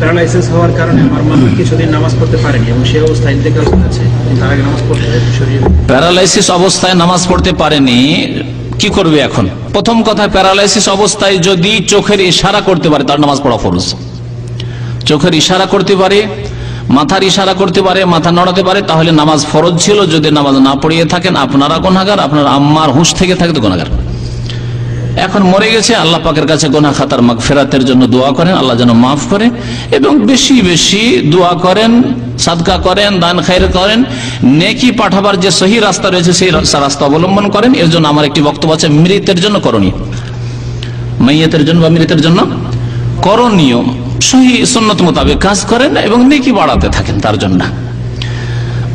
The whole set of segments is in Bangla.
প্যারালাইসিস হওয়ার কারণে আমার মা কিছুদিন নামাজ পড়তে পারেনি এবং সেই অবস্থায় ইন্তেকাল করেছে। তার আগে নামাজ পড়তে শরীর প্যারালাইসিস অবস্থায় নামাজ পড়তে পারেনি, কি করবে এখন? প্রথম কথা প্যারালাইসিস অবস্থায় যদি চোখের ইশারা করতে পারে, তার নামাজ পড়া ফরজ। চোখের ইশারা করতে পারে, মাথার ইশারা করতে পারে, মাথা নড়াতে পারে, তাহলে নামাজ ফরজ ছিল। যদি নামাজ না পড়িয়ে থাকেন, আপনারা গোনাগার আপনার আম্মার হুঁশ থেকে থাকে তো গোনাগার এখন মরে গেছে, আল্লাহ পাকের কাছে গোনা খাতার মাগ ফেরাতের জন্য দোয়া করেন, আল্লাহ যেন মাফ করে। এবং বেশি বেশি দোয়া করেন, সাদকা করেন, দান খায়ের করেন, নেকি পাঠাবার যে সহি রাস্তা রয়েছে সেই রাস্তা অবলম্বন করেন। এর জন্য আমার একটি বক্তব্য আছে, মৃতের জন্য করণীয়। মাইয়াতের জন্য বা মৃতের জন্য করণীয়। সহি সন্ন্যত মোতাবেক কাজ করেন এবং নেকি বাড়াতে থাকেন তার জন্য।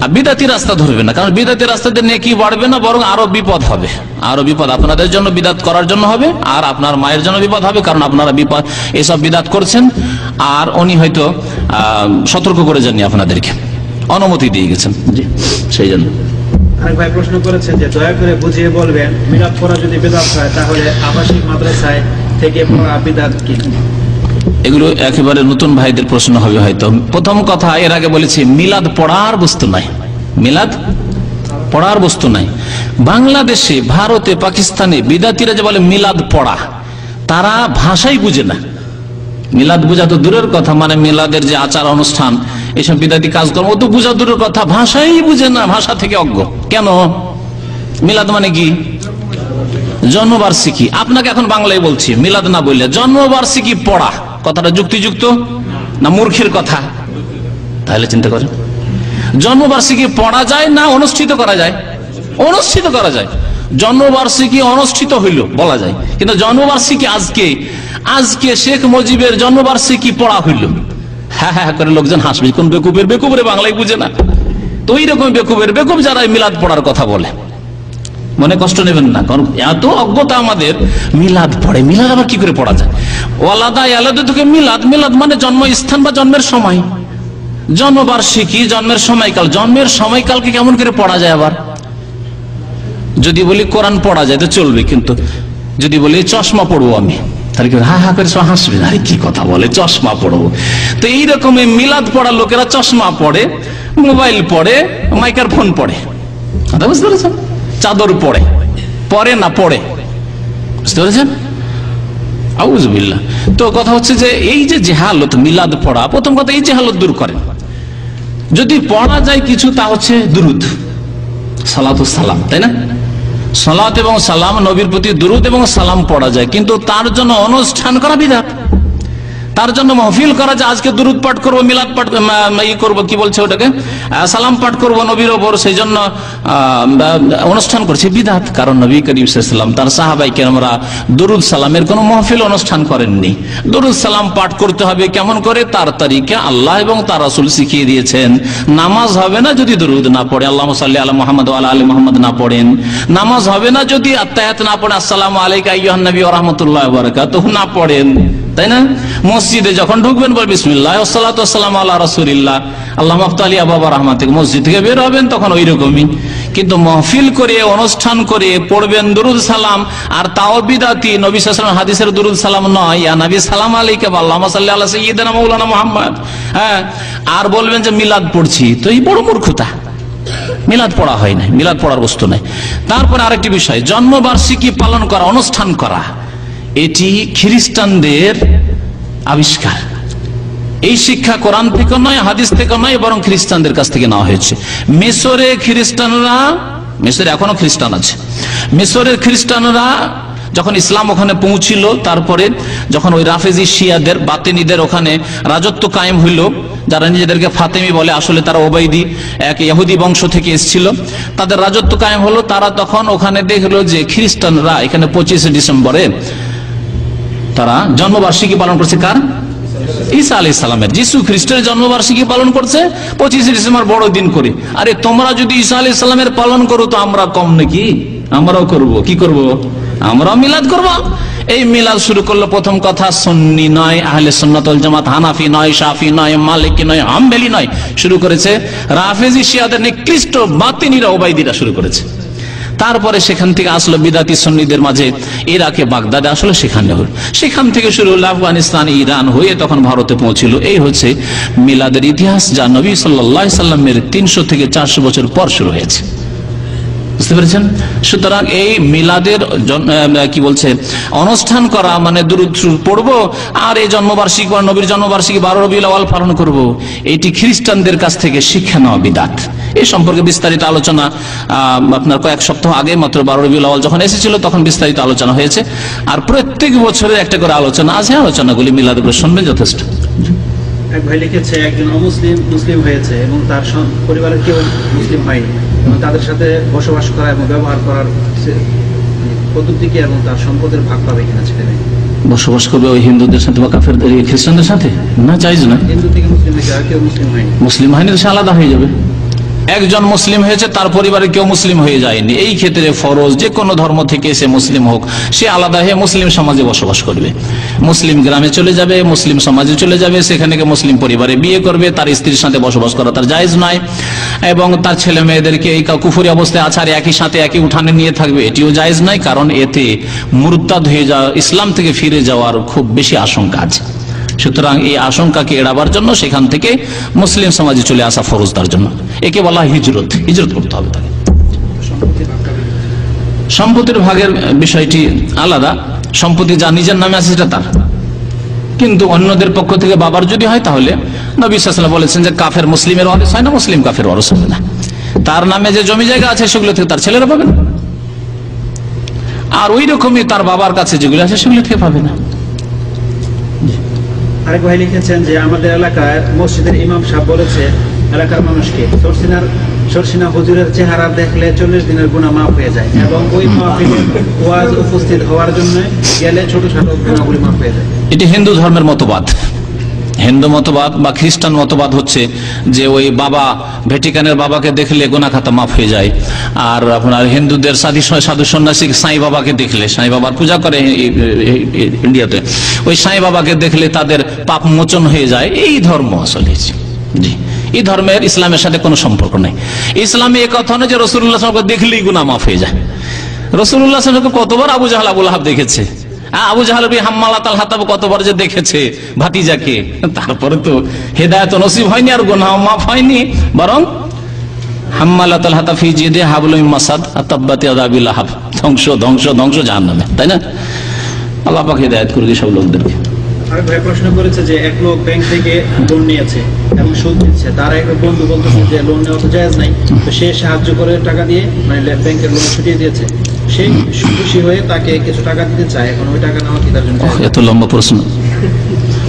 আর বিদাতি রাস্তা ধরবে না কারণ বিদাতি রাস্তাতে নেকি বাড়বে না বরং আরও বিপদ হবে। আরও বিপদ আপনাদের জন্য বিদাত করার জন্য হবে আর আপনার মায়ের জন্য বিপদ হবে কারণ আপনারা বিপদ এসব বিদাত করছেন আর উনি হয়তো সতর্ক করে যাননি আপনাদেরকে। অনুমতি দিয়ে গেছেন। জি সেই জন্য। আরেক ভাই প্রশ্ন করেছেন যে দয়া করে বুঝিয়ে বলবেন পড়া যদি বেদাত হয় তাহলে আবাসিক মাদ্রাসায় থেকে পড়া বিদাত কি? এগুলো একেবারে নতুন ভাইদের প্রশ্ন হবে হয়তো। প্রথম কথা, এর আগে বলেছি, মিলাদ পড়ার বস্তু নাই। মিলাদ পড়ার বস্তু নাই। বাংলাদেশে, ভারতে, পাকিস্তানে বিদাতিরা যে বলে মিলাদ পড়া, তারা ভাষাই বুঝে না। মিলাদ বোঝা তো দূরের কথা মানে মিলাদের যে আচার অনুষ্ঠান, এসব বিদাতি কাজকর্ম, ও তো বোঝা দূরের কথা, ভাষাই বুঝে না, ভাষা থেকে অজ্ঞ। কেন? মিলাদ মানে কি? জন্মবার্ষিকী। আপনাকে এখন বাংলায় বলছি, মিলাদ না বললে, জন্মবার্ষিকী পড়া। কথাটা যুক্তিযুক্ত না মূর্খের কথা? তাহলে চিন্তা করেন জন্মবার্ষিকী পড়া যায় না অনুষ্ঠিত করা যায়? অনুষ্ঠিত করা যায়। জন্মবার্ষিকী অনুষ্ঠিত হইল, বলা যায়। কিন্তু জন্মবার্ষিকী আজকে আজকে শেখ মুজিবের জন্মবার্ষিকী পড়া হইল। হ্যাঁ হ্যাঁ করে লোকজন হাসবে। কোন বেকুবের? বেকুবের বাংলায় বুঝে না। তো ওই রকম বেকুবের, বেকুব যারা মিলাদ পড়ার কথা বলে। মনে কষ্ট নেবেন না, কারণ এত অজ্ঞতা আমাদের, মিলাদ পড়ে, মিলাদ আবার কি করে পড়া যায়? ওয়ালাদা আলাদা থেকে মিলাদ মিলাদ মানে জন্মস্থান বা জন্মের সময়। জন্মবার্ষিকী, জন্মের সময়কাল, জন্মের সময়কালকে কেমন করে পড়া যায় আবার? যদি বলি কোরআন পড়া যায় তো চলবে, কিন্তু যদি বলি চশমা পড়ব আমি, তাহলে কি হা হা করে সব আরে কি কথা বলে, চশমা পড়ব। তো মিলাদ লোকেরা চশমা পড়ে, মোবাইল পড়ে, মাইক্রোফোন পড়ে। কথা বুঝতে পেরেছেন? চাদর পড়ে। পরে না পড়ে? বুঝতে পেরেছেন? আউজবিল্লা তো কথা হচ্ছে যে এই যে জেহালত, মিলাদ পড়া, প্রথম কথা এই জেহালত দূর করে যদি পড়া যায় কিছু, তা হচ্ছে দুরুদ। সালাত সালাম, তাই না? সালাত এবং সালাম, নবীর প্রতি দুরুদ এবং সালাম পড়া যায়। কিন্তু তার জন্য অনুষ্ঠান করা বিধাত। তার জন্য মহফিল করা যে আজকে দুরুদ পাঠ করব, মিলাদ পাঠ করব, কি বলছে ওটাকে? সালাম পাঠ করব নবীর ওপর সেই জন্য অনুষ্ঠান করছে। বিধাত কারণ নবী করিম তার সাহাবাই কেনরা দুরুদ সালামের কোনো মহফিল অনুষ্ঠান করেননি। দুরুদ সালাম পাঠ করতে হবে কেমন করে? তার তারিখে আল্লাহ এবং তার রাসুল শিখিয়ে দিয়েছেন। নামাজ হবে না যদি দুরুদ না পড়ে আল্লাহ সাল্লি আল্লাহ মোহাম্মদ আল্লাহ আলী মোহাম্মদ না পড়েন। নামাজ হবে না যদি আত্মায়াত না পড়ে, আসসালাম আলাইকা ইয়হান নবী রহমতুল্লাহ বারাকাতুহ না পড়েন। তাই না? মসজিদে যখন ঢুকবেন বল আল্লাহ আল্লাহ মফতালি বাবা রহমান থেকে মসজিদ থেকে বের হবেন, তখন ওই রকমই কিন্তু মহফিল করে অনুষ্ঠান করে পড়বেন দুরুদ সালাম, আর তাও বিদাতি, নবী সালাম হাদিসের দুরুদ সালাম নয়, ইয়া নবী সালাম আলাইকে আল্লাহ সাল্লাহ সঈদানা মৌলানা মোহাম্মদ। হ্যাঁ আর বলবেন যে, মিলাদ পড়ছি। তো এই বড় মূর্খতা। মিলাদ পড়া হয় না মিলাদ পড়ার বস্তু নাই। তারপরে আরেকটি বিষয়, জন্মবার্ষিকী পালন করা, অনুষ্ঠান করা। এটি খ্রিস্টানদের আবিষ্কার। এই শিক্ষা কোরআন থেকে নয়, হাদিস থেকে নয়, বরং খ্রিস্টানদের কাছ থেকে নেওয়া হয়েছে। মিশরে খ্রিস্টানরা মিশরে এখনও খ্রিস্টান আছে। মিশরের খ্রিস্টানরা যখন ইসলাম ওখানে পৌঁছিল, তারপরে যখন ওই রাফেজি শিয়াদের, বাতেনিদের ওখানে রাজত্ব কায়েম হইল, যারা নিজেদেরকে ফাতেমি বলে, আসলে তারা ওবাইদি, এক ইহুদি বংশ থেকে এসেছিল, তাদের রাজত্ব কায়েম হলো, তারা তখন ওখানে দেখল যে খ্রিস্টানরা এখানে পঁচিশে ডিসেম্বরে তারা জন্মবার্ষিকী পালন করছে কার? ঈসা আলি সালামের। যিশু খ্রিস্টের জন্মবার্ষিকী পালন করছে পঁচিশে ডিসেম্বর, বড় দিন করে। আরে তোমরা যদি ঈসা আলি সালামের পালন করো তো আমরা কম নাকি? আমরাও করব। কি করব? আমরাও মিলাদ করব। এই মিলাদ শুরু করল প্রথম কথা, সন্নি নয়, আহলে সন্ন্যতল জামাত, হানাফি নয়, শাফি নয়, মালিকি নয়, হাম্বেলি নয়। শুরু করেছে রাফেজি শিয়াদের নিকৃষ্ট বাতিনিরা ওবাইদিরা শুরু করেছে। তারপরে সেখান থেকে আসলো বিদাতি সন্নিদের মাঝে ইরাকে, বাগদাদে, আসলো সেখানে হল। সেখান থেকে শুরু হলো আফগানিস্তান, ইরান হয়ে তখন ভারতে পৌঁছিল। এই হচ্ছে মিলাদের ইতিহাস, যা নবী সাল্লাহ সাল্লামের তিনশো থেকে চারশো বছর পর শুরু হয়েছে। বুঝতে পেরেছেন? সুতরাং এই মিলাদের কি বলছে? অনুষ্ঠান করা মানে দুরুদ পড়ব, আর এই জন্মবার্ষিকী বা নবীর জন্মবার্ষিকী বারো রবিউল আওয়াল পালন করব। এটি খ্রিস্টানদের কাছ থেকে শিক্ষা নেওয়া বিদাত। এই সম্পর্কে বিস্তারিত আলোচনা আপনার কয়েক সপ্তাহ আগে মাত্র বারো রবিউল আওয়াল যখন এসেছিল, তখন বিস্তারিত আলোচনা হয়েছে। আর প্রত্যেক বছরের একটা করে আলোচনা আছে, আলোচনাগুলি মিলাদ করে শুনবেন যথেষ্ট। এক ভাই লিখেছে একজন অমুসলিম মুসলিম হয়েছে এবং তার পরিবারের কেউ মুসলিম হয়নি এবং তাদের সাথে বসবাস করা এবং ব্যবহার করার পদ্ধতি কি এবং তার সম্পদের ভাগ পাবে কিনা ছেলে বসবাস করবে ওই হিন্দুদের সাথে বা কাফের খ্রিস্টানদের সাথে? না চাইজ না? হিন্দু থেকে মুসলিম হয়েছে আর কেউ মুসলিম হয়নি। মুসলিম হয়নি সে আলাদা হয়ে যাবে। একজন মুসলিম হয়েছে, তার পরিবারে কেউ মুসলিম হয়ে যায়নি। এই ক্ষেত্রে ফরজ যে কোনো ধর্ম থেকে সে মুসলিম হোক। সে আলাদা হয়ে মুসলিম সমাজে বসবাস করবে। মুসলিম গ্রামে চলে যাবে, মুসলিম সমাজে চলে যাবে, সেখানে মুসলিম পরিবারে বিয়ে করবে, তার স্ত্রীর সাথে বসবাস করা তার জায়জ নয়। এবং তার ছেলে মেয়েদেরকে এই কুফুরি অবস্থায় আছে আর একই সাথে একই উঠানে নিয়ে থাকবে, এটিও জায়জ নয়। কারণ এতে মুরতাদ হয়ে যাওয়া, ইসলাম থেকে ফিরে যাওয়ার খুব বেশি আশঙ্কা আছে। সুতরাং এই আশঙ্কাকে এড়াবার জন্য সেখান থেকে মুসলিম সমাজে চলে আসা ফরজ তার জন্য। একে বলা হয় হিজরত। হিজরত করতে হবে তাকে। সম্পত্তির ভাগের বিষয়টি আলাদা। সম্পত্তি যা নিজের নামে আছে সেটা তার। কিন্তু অন্যদের পক্ষ থেকে বাবার যদি হয় তাহলে নবী বলেছেন যে কাফের মুসলিমের ওয়ারিস হয় না, মুসলিম কাফের ওয়ারিস হবে না। তার নামে যে জমি জায়গা আছে সেগুলো থেকে তার ছেলেরা পাবে না। আর ওই রকমই তার বাবার কাছে যেগুলো আছে সেগুলো থেকে পাবে না। আরেক ভাই লিখেছেন যে, আমাদের এলাকায় মসজিদের ইমাম সাহেব বলেছে, এলাকার মানুষকে সরসিনার, সরসিনা হুজুরের চেহারা দেখলে চল্লিশ দিনের গুণা মাফ হয়ে যায় এবং ওই মাহফিলে ওয়াজ উপস্থিত হওয়ার জন্য গেলে ছোট ছোট গুণাগুলি মাফ হয়ে যায়। এটি হিন্দু ধর্মের মতবাদ। হিন্দু মতবাদ বা খ্রিস্টান মতবাদ হচ্ছে যে ওই বাবা ভেটিকানের বাবাকে দেখলে গোনা খাতা মাফ হয়ে যায়। আর আপনার হিন্দুদের সাধু সাধু সন্ন্যাসী সাঁই বাবাকে দেখলে, সাঁই বাবার পূজা করে ইন্ডিয়াতে, ওই সাঁই বাবাকে দেখলে তাদের পাপ মোচন হয়ে যায়। এই ধর্ম আসলে জি। এই ধর্মের ইসলামের সাথে কোনো সম্পর্ক নেই। ইসলামে এ কথা নয় যে রসুল্লাহ দেখলেই গুনা মাফ হয়ে যায়। রসুল্লাহ কতবার আবু জাহাল, আবুল হাব দেখেছে। হ্যাঁ, আবু জাহাল হাম্মালা তাল হাতাব কতবার যে দেখেছে ভাতিজাকে। তারপরে তো হেদায়ত নসিব হয়নি আর গোনা মাফ হয়নি বরং মাসাদ ধ্বংস ধ্বংস ধ্বংস জাহান নামে তাই না? সব লোকদেরকে। প্রশ্ন করেছে যে এক লোক থেকে লোন নিয়েছে সুদ দিচ্ছে তার এক বন্ধু লোন তো নাই। তো সে সাহায্য করে টাকা দিয়ে মানে ব্যাংকের লোন ছুটিয়ে দিয়েছে। সে তাকে কিছু টাকা দিতে চায়, এখন ওই টাকা নেওয়া এত লম্বা প্রশ্ন।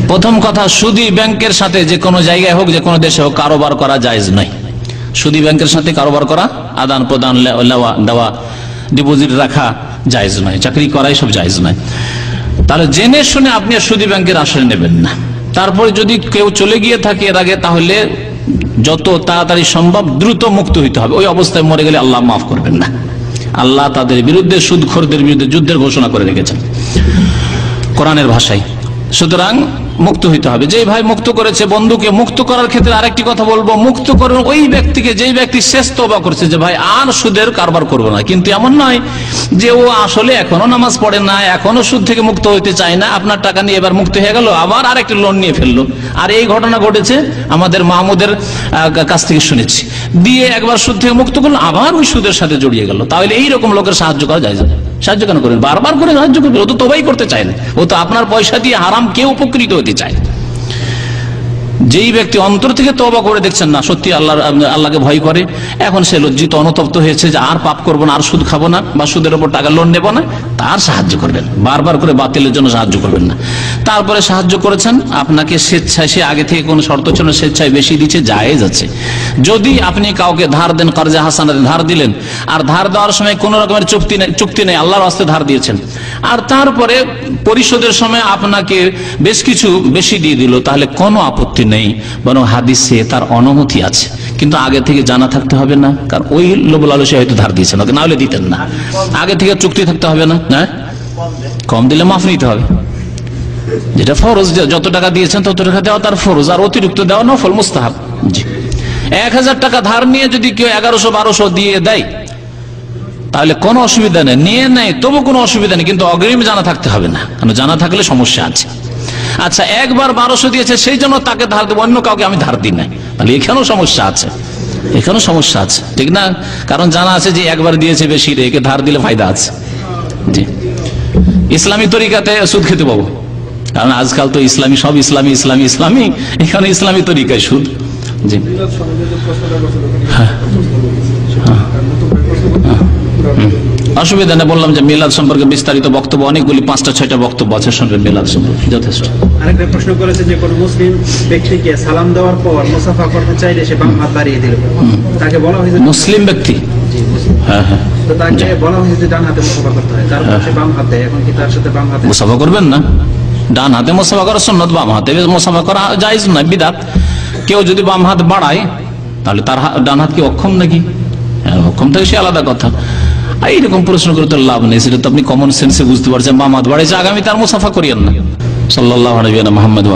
প্রথম কথা, সুদি ব্যাংকের সাথে যে কোনো জায়গায় হোক, যে কোনো দেশে হোক, কারোবার করা জায়েজ নয়। সুদি ব্যাংকের সাথে কারোবার করা, আদান প্রদান, লে- নেওয়া দেওয়া, ডিপোজিট রাখা জায়েজ নয়। চাকরি করাই সব জায়েজ নয়। তাহলে জেনে শুনে আপনি সুদি ব্যাংকের আশ্রয় নেবেন না। তারপরে যদি কেউ চলে গিয়ে থাকে এর আগে, তাহলে যত তাড়াতাড়ি সম্ভব দ্রুত মুক্ত হইতে হবে। ওই অবস্থায় মরে গেলে আল্লাহ মাফ করবেন না। আল্লাহ তাদের বিরুদ্ধে সুদখোরদের বিরুদ্ধে যুদ্ধের ঘোষণা করে রেখেছেন। কোরআনের ভাষায়। সুতরাং মুক্ত হইতে হবে। যে ভাই মুক্ত করেছে, বন্ধুকে মুক্ত করার ক্ষেত্রে আরেকটি কথা বলব, মুক্ত করার ওই ব্যক্তিকে, যেই ব্যক্তি শেষ তবা করছে যে, ভাই, আর সুদের কারবার করব না। কিন্তু এমন নয় যে, ও আসলে এখনও নামাজ পড়ে না, এখনও সুদ থেকে মুক্ত হইতে চায় না, আপনার টাকা নিয়ে এবার মুক্ত হয়ে গেল, আবার আরেকটি লোন নিয়ে ফেলল। আর এই ঘটনা ঘটেছে আমাদের মাহমুদের কাছ থেকে শুনেছি। দিয়ে একবার সুদ থেকে মুক্ত করল, আবার ওই সুদের সাথে জড়িয়ে গেল। তাহলে এইরকম লোকের সাহায্য করা যায় সাহায্য কেন করবেন? বারবার করে সাহায্য করবেন। ও তো তবাই করতে চায় না। ও তো আপনার পয়সা দিয়ে হারাম কেউ উপকৃত হতে চায় যেই ব্যক্তি অন্তর থেকে তবা করে দেখছেন না, সত্যি আল্লাহ আল্লাহকে ভয় করে, এখন সে লজ্জিত, অনুতপ্ত হয়েছে যে আর পাপ করব না, আর সুদ খাব না, বা সুদের উপর টাকা লোন নেব না, তার সাহায্য করবেন। বারবার করে বাতিলের জন্য সাহায্য করবেন না। তারপরে সাহায্য করেছেন, আপনাকে স্বেচ্ছায়, সে আগে থেকে কোনো শর্ত ছিল স্বেচ্ছায় বেশি দিচ্ছে, জায়েজ আছে। যদি আপনি কাউকে ধার দেন, কর্জা হাসানাতে ধার দিলেন, আর ধার দেওয়ার সময় কোনো রকমের চুক্তি নেই চুক্তি নেই, আল্লাহর আস্তে ধার দিয়েছেন। আর তারপরে পরিশোধের সময় আপনাকে বেশ কিছু বেশি দিয়ে দিল, তাহলে কোনো আপত্তি নেই। বরং হাদিসে তার অনুমতি আছে। কিন্তু আগে থেকে জানা থাকতে হবে না, কারণ ওই লোভ লালসে হয়তো ধার দিয়েছেন, ওকে না হলে দিতেন না। আগে থেকে চুক্তি থাকতে হবে না হ্যাঁ কম দিলে মাফ নিতে হবে। যেটা ফরজ যত টাকা দিয়েছেন তত টাকা দেওয়া তার ফরজ, আর অতিরিক্ত দেওয়া নফল, মুস্তাহাব। জি। এক হাজার টাকা ধার নিয়ে যদি কেউ এগারোশো বারোশো দিয়ে দেয়, তাহলে কোনো অসুবিধা নেই। নিয়ে নেয়, তবু কোনো অসুবিধা নেই, কিন্তু অগ্রিম জানা থাকতে হবে না। কারণ জানা থাকলে সমস্যা আছে। আচ্ছা একবার বারোশো দিয়েছে সেই জন্য তাকে ধার দেবো, অন্য কাউকে আমি ধার দিই নাই। তাহলে এখানেও সমস্যা আছে। এখানেও সমস্যা আছে, ঠিক না? কারণ জানা আছে যে একবার দিয়েছে বেশি রে, একে ধার দিলে ফায়দা আছে। জি। ইসলামী তরিকাতে সুদ খেতে পাবো। কারণ আজকাল তো ইসলামী, সব ইসলামী ইসলামী ইসলামী। এখানে ইসলামী তরিকায় সুদ। জি। হ্যাঁ। অসুবিধা নেই বললাম যে মিলাদ সম্পর্কে বিস্তারিত বক্তব্য অনেকগুলি পাঁচটা ছয়টা বক্তব্য আছে শুনবেন মিলাদ সম্পর্কে। যথেষ্ট। আরেকটা প্রশ্ন করেছে যে কোন মুসলিম ব্যক্তিকে সালাম দেওয়ার পর মুসাফা করতে চাইলে সে বাম হাত বাড়িয়ে দিল। তাকে বলা হয়েছে মুসলিম ব্যক্তি? হ্যাঁ হ্যাঁ। তো তাকে বলা হয়েছে ডান হাতে মুসাফা করতে হয়। তারপর সে বাম হাতে এখন কি তার সাথে বাম হাতে? মোসাফা করবেন না। ডান হাতে মোসাফা করা সন্ন্যত বাম হাতে মোসাফা করা যাইজ না বিদাত। কেউ যদি বাম হাত বাড়ায় তাহলে তার ডান হাত কি অক্ষম নাকি? হ্যাঁ, অক্ষম থাকে সে আলাদা কথা। এইরকম প্রশ্ন করে তো লাভ নেই সেটা তো আপনি কমন সেন্সে বুঝতে পারছেন বাম হাত বাড়াইছে আগামী তার মুসাফা করিয়েন না। সাল্লাহ মোহাম্মদ